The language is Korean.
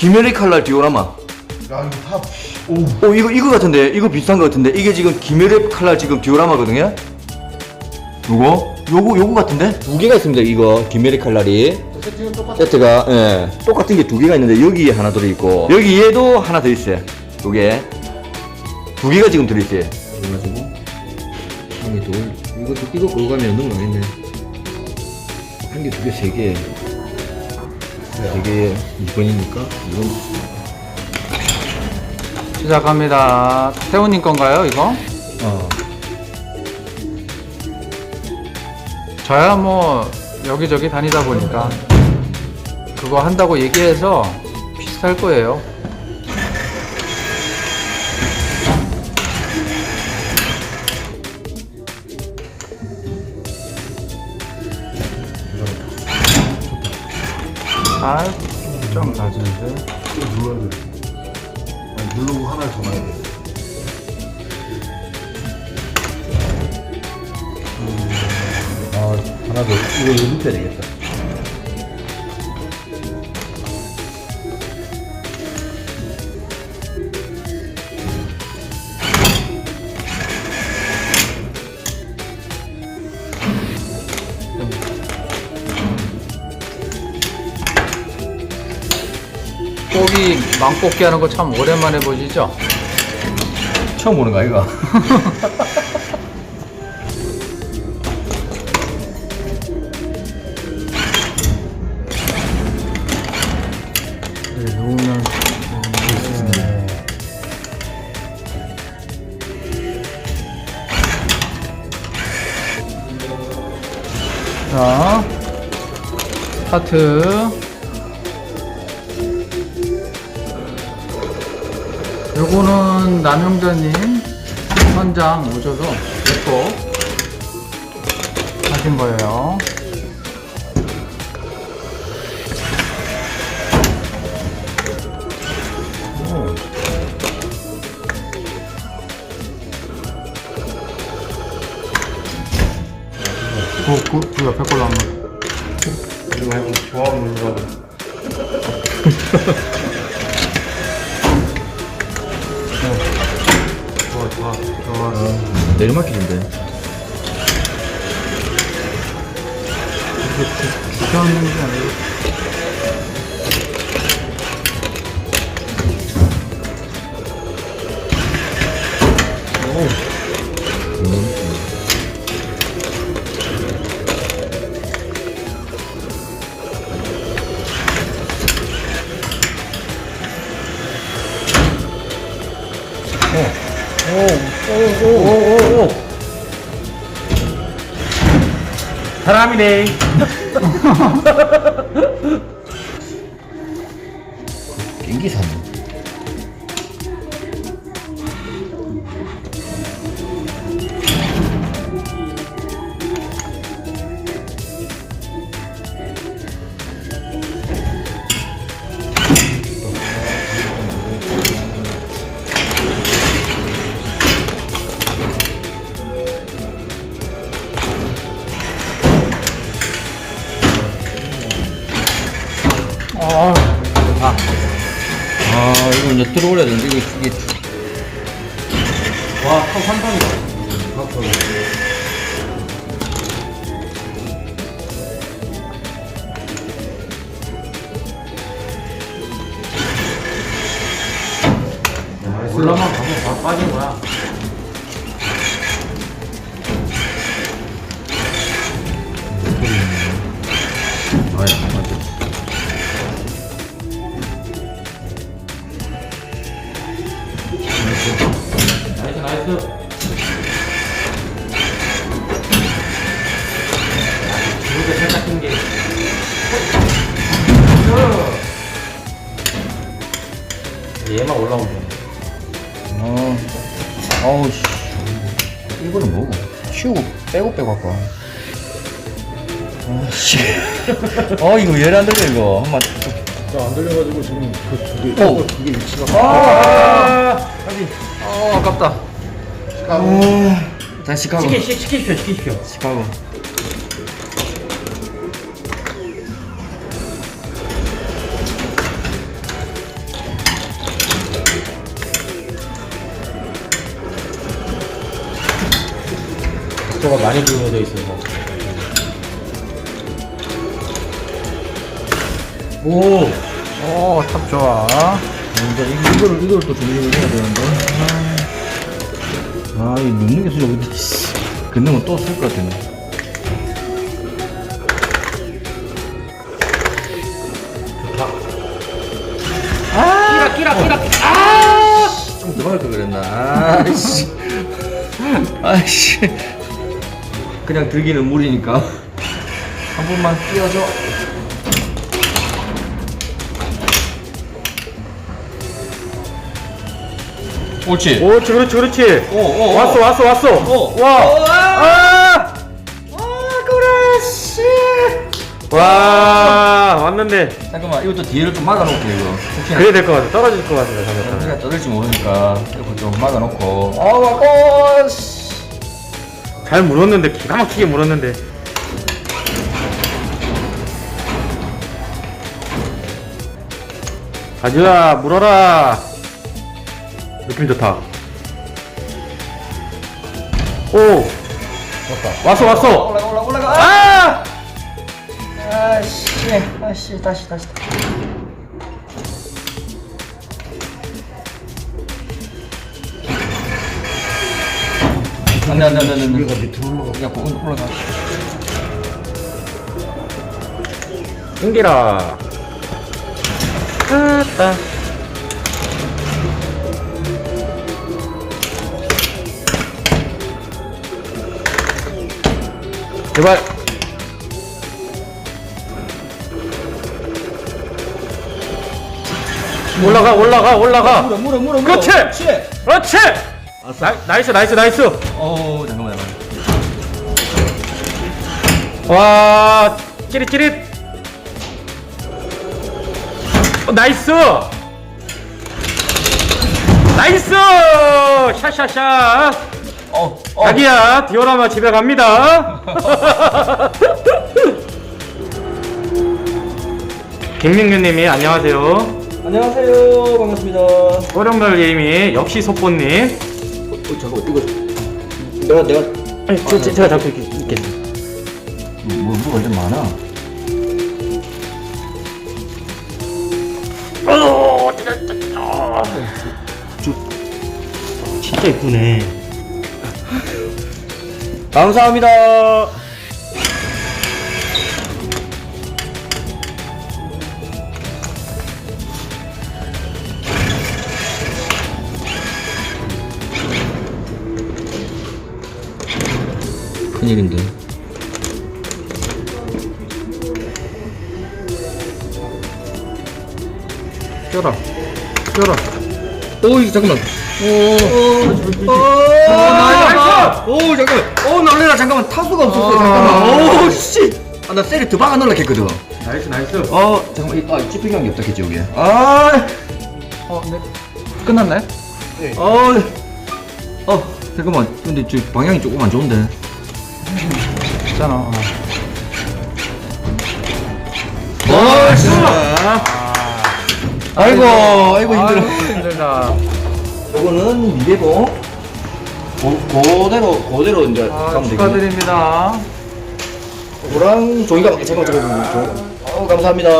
김열의 칼날 디오라마. 야 이거 다 오. 어 이거 이거 같은데 이거 비슷한 거 같은데 이게 지금 김열의 칼날 지금 디오라마거든요. 요거 요거 요거 같은데 두 개가 있습니다. 이거 김열의 칼날이 세팅은 똑같아. 세트가 예, 똑같은 게 두 개가 있는데 여기에 하나 들어 있고 여기 얘도 하나 더 있어요. 두 개. 두 개가 지금 들어 있어요. 그래가지고 한개 둘. 이거 이거 그거 가면 넘어가겠네. 한 개, 두 개, 세 개. 세 개, 2번이니까 이건 시작합니다. 태훈님 건가요, 이거? 어. 저야 뭐 여기저기 다니다 보니까 그거 한다고 얘기해서 비슷할 거예요. 살좀 낮은데 좀 눌러야 돼. 아니, 누르고 하나를 더 놔야 돼. 아, 하나 더. 이거 이거 눕혀야 되겠다. 뽑기 망뽑기 하는 거 참 오랜만에 보시죠? 처음 보는 거 아이가? 네, 누우면 자 스타트 요거는 남용자님 선장 오셔서 내거 하신 거예요. 그, 그, 그 옆에 걸로 한번. 이거 해보 조합 누르라고. 좋아 좋아 좋아 내리막길인데. 주저앉는 게 아니고 사람이네. 아 아 이거 이제 들어올려야 되는데 이게 이게. 와, 套상당이다. 올라만 가면 다 빠진 거야 이렇게 살짝 낀게 얘만 올라오면 돼 어, 아우 씨. 이거는 뭐고? 치우고 빼고 빼고 할까? 아 씨. 어 이거 열안 들려 이거 한번. 나안 들려가지고 지금 그두 개, 오. 두개 위치가. 아, 어, 아깝다. 어, 다시 시카고. 시키, 시키십시오, 시키십시오. 시카고. 텍스처가 많이 부여져 있어서. 오! 오, 탑 좋아. 이제 이- 이거를 이걸 또 준비를 해야 되는데. 아, 이 넣는 게 수저 어디? 씨. 근데 또쓸 것 같은데. 끼라, 끼라, 끼라. 좀 들어갈 걸 그랬나? 아이씨. 아이씨. 그냥 들기는 무리니까. 한 번만 띄워줘. 옳지. 옳지, 그렇지, 그렇지. 오, 오, 오. 왔어, 왔어, 왔어. 오. 와! 오, 아! 와, 왔는데. 잠깐만, 이것도 뒤를 좀 막아놓게, 이거. 혹시나 그래야 될 것 같아. 떨어질 것 같은데, 잘못하면. 우리가 떠들지 모르니까, 이거 좀 막아놓고. 아, 와, 오, 씨. 잘 물었는데, 기가 막히게 물었는데. 가즈아, 물어라. 느낌 좋다. 오! 왔어, 왔어! 올라가, 올라가, 올라가. 아! 아씨, 아씨, 다시, 다시. 안돼 안돼 안돼 안돼 밑으로 올라가. 야 고- 올라가 끊기라. 아따. 제발. 올라가, 올라가, 올라가. 물어 물어 물어 그렇지! 그렇지! 나, 나이스, 나이스, 나이스. 어 잠깐만 잠깐만 와, 찌릿찌릿. 어, 나이스. 나이스. 샤샤샤. 어, 어. 자기야, 디오라마 집에 갑니다. 김민규님이 안녕하세요. 안녕하세요 반갑습니다 어 호령별님이 역시 속보님. 잠깐만 이거 내가 내가 아니, 저, 저, 제가 잡고 있, 있겠습니다. 뭐 뭐가 좀 많아 어, 진짜 이쁘네. 감사합니다 일인데 껴라. 껴라. 오이 잠깐만 오, 오, 나이스! 오 잠깐만 오 놀래라 잠깐만 타수가 없었어 잠깐만 오씨아나 셀이 두 방안 놀라겠거든 나이스, 나이스. 어 잠깐만 이- 아 찝힌 경기 없다 했지 여기 아 어, 네. 끝났네? 어, 어, 잠깐만. 근데 저 방향이 조금 안 좋은데. 있잖아. 어. 아이고, 아이고 힘들어. 아이고, 힘들다. 이거는 미개봉. 고, 그대로, 그대로 이제 아, 가면 되겠네. 축하드립니다. 이거랑 종이가, 잠깐만, 잠깐만, 종이. 어, 감사합니다.